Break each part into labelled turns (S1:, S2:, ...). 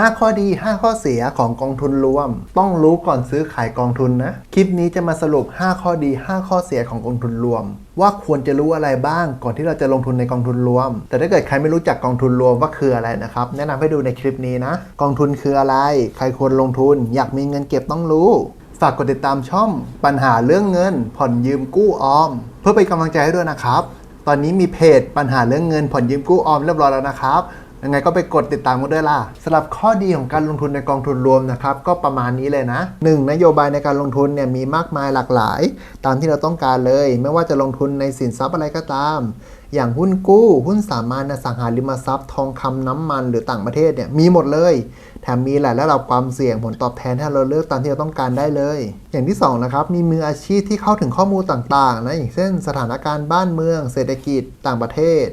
S1: 5 ข้อดี 5 ข้อเสียของกองทุนรวม ต้องรู้ก่อนซื้อขายกองทุนนะ คลิปนี้จะมาสรุป 5 ข้อดี 5 ข้อเสียของกองทุนรวม ว่าควรจะรู้อะไรบ้างก่อนที่เราจะลงทุนในกองทุนรวม แต่ถ้าเกิดใครไม่รู้จักกองทุนรวมว่าคืออะไรนะครับ แนะนำให้ดูในคลิปนี้นะ กองทุนคืออะไร ใครควรลงทุน อยากมีเงินเก็บต้องรู้ ฝากกดติดตามช่องปัญหาเรื่องเงิน ผ่อนยืมกู้ออม เพื่อเป็นกำลังใจให้ด้วยนะครับ ตอนนี้มีเพจปัญหาเรื่องเงินผ่อนยืมกู้ออมเรียบร้อยแล้วนะครับ ยังไงก็ไปกดติดตามกันด้วยล่ะสำหรับข้อดีของการลงทุนในกองทุนรวมนะครับ ก็ประมาณนี้เลยนะ 1. นโยบายในการลงทุนเนี่ยมีมากมายหลากหลาย ตามที่เราต้องการเลย ไม่ว่าจะลงทุนในสินทรัพย์อะไรก็ตาม อย่างหุ้นกู้ หุ้นสามัญสังหาริมทรัพย์ ทองคำน้ำมันหรือต่างประเทศเนี่ยมีหมดเลย แถมมีหลายระดับความเสี่ยงผลตอบแทนให้เราเลือกตามที่เราต้องการได้เลย อย่างที่2นะครับมีมืออาชีพที่เข้าถึงข้อมูลต่างๆนะอย่างเช่น สถานการณ์บ้านเมือง เศรษฐกิจต่างประเทศ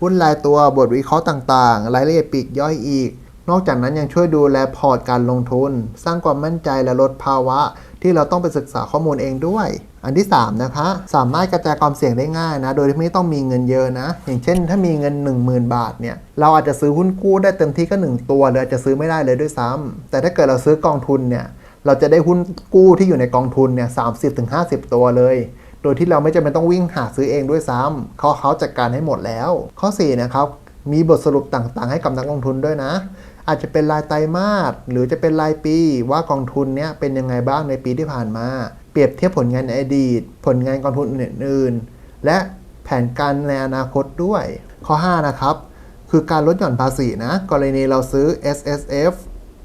S1: หุ้นรายตัวบทวิเคราะห์ต่างๆ รายละเอียดปีกย่อยอีก นอกจากนั้นยังช่วยดูแลพอร์ตการลงทุน สร้างความมั่นใจและลดภาวะ ที่เราต้องไปศึกษาข้อมูลเองด้วย อันที่ 3 นะคะ สามารถกระจายความเสี่ยงได้ง่ายนะ โดยที่ไม่ต้องมีเงินเยอะนะ อย่างเช่น ถ้ามีเงิน 10,000 บาทเนี่ย เราอาจจะซื้อหุ้นกู้ได้เต็มที่ก็ 1 ตัวหรืออาจจะซื้อไม่ได้เลยด้วยซ้ำแต่ถ้าเกิดเราซื้อกองทุนเนี่ย เราจะได้หุ้นกู้ที่อยู่ในกองทุนเนี่ยสามสิบถึงห้าสิบตัวเลย โดยที่เราไม่จำเป็นต้องวิ่งหาซื้อเองด้วยซ้ำเขาเขาจัดการให้หมดแล้ว ข้อ4นะครับมีบทสรุปต่างๆ ให้กับนักลงทุนด้วยนะ อาจจะเป็นรายไตรมาสหรือจะเป็นรายปีว่ากองทุนเนี้ยเป็นยังไงบ้างในปีที่ผ่านมา เปรียบเทียบผลงานในอดีต ผลงานกองทุนอื่นๆ และแผนการในอนาคตด้วย ข้อ 5 นะครับ คือการลดหย่อนภาษีนะกรณีเราซื้อ S S F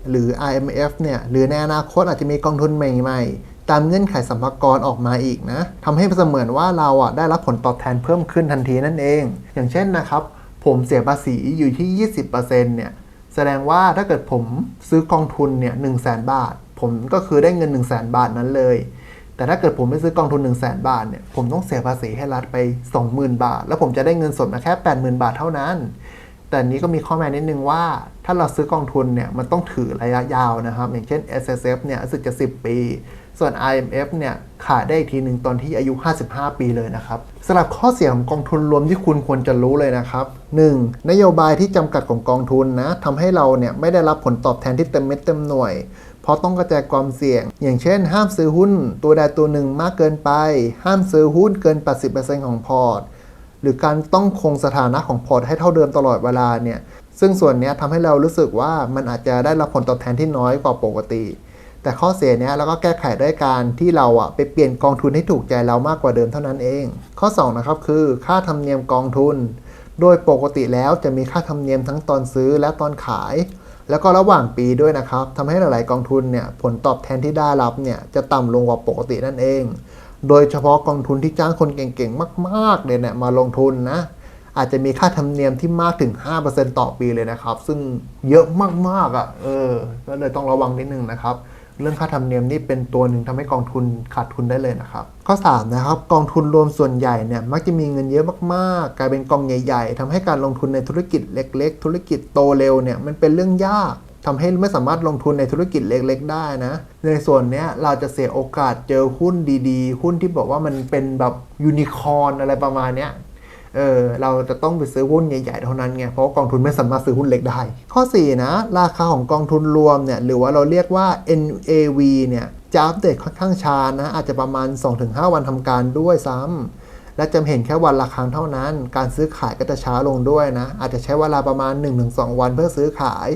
S1: หรือ IMF เนี่ยหรือในอนาคตอาจจะมีกองทุนใหม่ๆ ตามเงื่อนไขสัมภากระออกมาอีกนะทำให้เสมือนว่าเราอะได้รับผลตอบแทนเพิ่มขึ้นทันทีนั่นเอง อย่างเช่นนะครับ ผมเสียภาษีอยู่ที่ 20%เนี่ยแสดงว่าถ้าเกิดผมซื้อกองทุนเนี่ย1 0 0 0 0แบาท ผมก็คือได้เงิน 1 0 0 0 0แบาทนั้นเลย แต่ถ้าเกิดผมไม่ซื้อกองทุน 1 0 0 0 0แบาทเนี่ยผมต้องเสียภาษีให้รัฐไป 20,000 บาท แล้วผมจะได้เงินสดมาแค่ 80,000 บาทเท่านั้น แต่นี้ก็มีข้อแม้นิดนึงว่า ถ้าเราซื้อกองทุนเนี่ยมันต้องถือระยะยาวนะครับ อย่างเช่น S S F เนี่ยสึกจะ 10 ปี ส่วน I M F เนี่ยขายได้อีกทีหนึ่งตอนที่อายุ 55 ปีเลยนะครับสำหรับข้อเสียของกองทุนรวมที่คุณควรจะรู้เลยนะครับ 1. นโยบายที่จำกัดของกองทุนนะทำให้เราเนี่ยไม่ได้รับผลตอบแทนที่เต็มเม็ดเต็มหน่วยเพราะต้องกระจายความเสี่ยง อย่างเช่น ห้ามซื้อหุ้น ตัวใดตัวหนึ่งมากเกินไป ห้ามซื้อหุ้นเกิน 80%ของพอร์ต หรือการต้องคงสถานะของพอร์ตให้เท่าเดิมตลอดเวลาเนี่ยซึ่งส่วนนี้ทำให้เรารู้สึกว่ามันอาจจะได้รับผลตอบแทนที่น้อยกว่าปกติ แต่ข้อเสียเนี้ยเราก็แก้ไขด้วยการที่เราอะไปเปลี่ยนกองทุนให้ถูกใจเรามากกว่าเดิมเท่านั้นเอง ข้อ2นะครับคือค่าธรรมเนียมกองทุน โดยปกติแล้วจะมีค่าธรรมเนียมทั้งตอนซื้อและตอนขาย แล้วก็ระหว่างปีด้วยนะครับทำให้หลายๆกองทุนเนี่ยผลตอบแทนที่ได้รับเนี่ยจะต่ำลงกว่าปกตินั่นเอง โดยเฉพาะกองทุนที่จ้างคนเก่งๆ มากๆเลยเนี่ยมาลงทุนนะ อาจจะมีค่าธรรมเนียมที่มากถึง 5%ต่อปีเลยนะครับ ซึ่งเยอะมากๆอะเออก็เลยต้องระวังนิดนึงนะครับเรื่องค่าธรรมเนียมนี่เป็นตัวหนึ่งทำให้กองทุนขาดทุนได้เลยนะครับ ข้อ 3 นะครับ กองทุนรวมส่วนใหญ่เนี่ยมักจะมีเงินเยอะมากๆ กลายเป็นกองใหญ่ ๆทำให้การลงทุนในธุรกิจเล็ก ๆ ธุรกิจโตเร็วเนี่ยมันเป็นเรื่องยาก ทำให้ไม่สามารถลงทุนในธุรกิจเล็กๆ ได้นะ ในส่วนเนี้ยเราจะเสียโอกาสเจอหุ้นดีๆ หุ้นที่บอกว่ามันเป็นแบบยูนิคอร์นอะไรประมาณเนี้ยเออเราจะต้องไปซื้อหุ้นใหญ่ๆเท่านั้นไงเพราะกองทุนไม่สามารถซื้อหุ้นเล็กได้ ข้อ 4 นะ ราคาของกองทุนรวมเนี่ยหรือว่าเราเรียกว่า NAV เนี่ยจะอัปเดตค่อนข้างช้านะอาจจะประมาณ 2-5 วันทำการด้วยซ้ำและจะเห็นแค่วันละครั้งเท่านั้น การซื้อขายก็จะช้าลงด้วยนะอาจจะใช้เวลาประมาณ 1-2 วันเพื่อซื้อขาย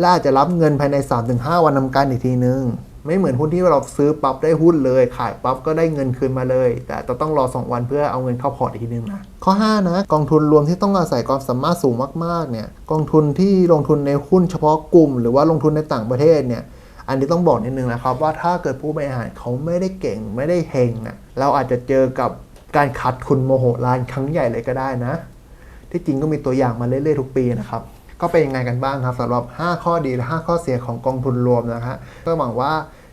S1: และอาจจะรับเงินภายใน 3-5 วันทำการอีกทีนึง ไม่เหมือนหุ้นที่เราซื้อปั๊บได้หุ้นเลย ขายปั๊บก็ได้เงินคืนมาเลย แต่จะต้องรอ 2 วันเพื่อเอาเงินเข้าพอร์ตอีกทีนึงนะข้อ 5 นะ กองทุนรวมที่ต้องอาศัยความสามารถสูงมากๆเนี่ยกองทุนที่ลงทุนในหุ้นเฉพาะกลุ่ม หรือว่าลงทุนในต่างประเทศเนี่ยอันนี้ต้องบอกนิดนึงนะครับว่าถ้าเกิดผู้บริหารเขาไม่ได้เก่งไม่ได้เฮงอะเราอาจจะเจอกับการขาดทุนโมโหลานครั้งใหญ่เลยก็ได้นะ ที่จริงก็มีตัวอย่างมาเรื่อยๆทุกปีนะครับ ก็เป็นยังไงกันบ้างครับสำหรับ 5 ข้อดีและ 5 ข้อเสียของกองทุนรวมนะฮะก็หวังว่า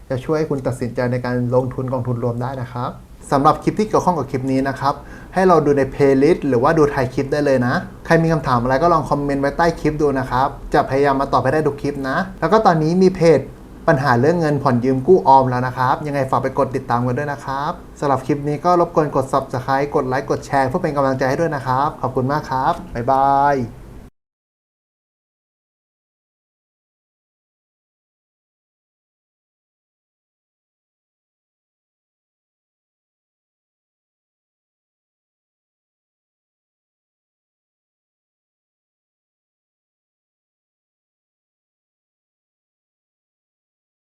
S1: จะช่วยให้คุณตัดสินใจในการลงทุนกองทุนรวมได้นะครับสำหรับคลิปที่เกี่ยวข้องกับคลิปนี้นะครับ ให้เราดูในเพลย์ลิสต์หรือว่าดูไทยคลิปได้เลยนะ ใครมีคำถามอะไรก็ลองคอมเมนต์ไว้ใต้คลิปดูนะครับ จะพยายามมาตอบให้ได้ทุกคลิปนะ แล้วก็ตอนนี้มีเพจปัญหาเรื่องเงินผ่อนยืมกู้ออมแล้วนะครับ ยังไงฝากไปกดติดตามกันด้วยนะครับสำหรับคลิปนี้ก็รบกวนกด subscribe กดไลค์กดแชร์เพื่อเป็นกำลังใจให้ด้วยนะครับ ขอบคุณมากครับบ๊ายบาย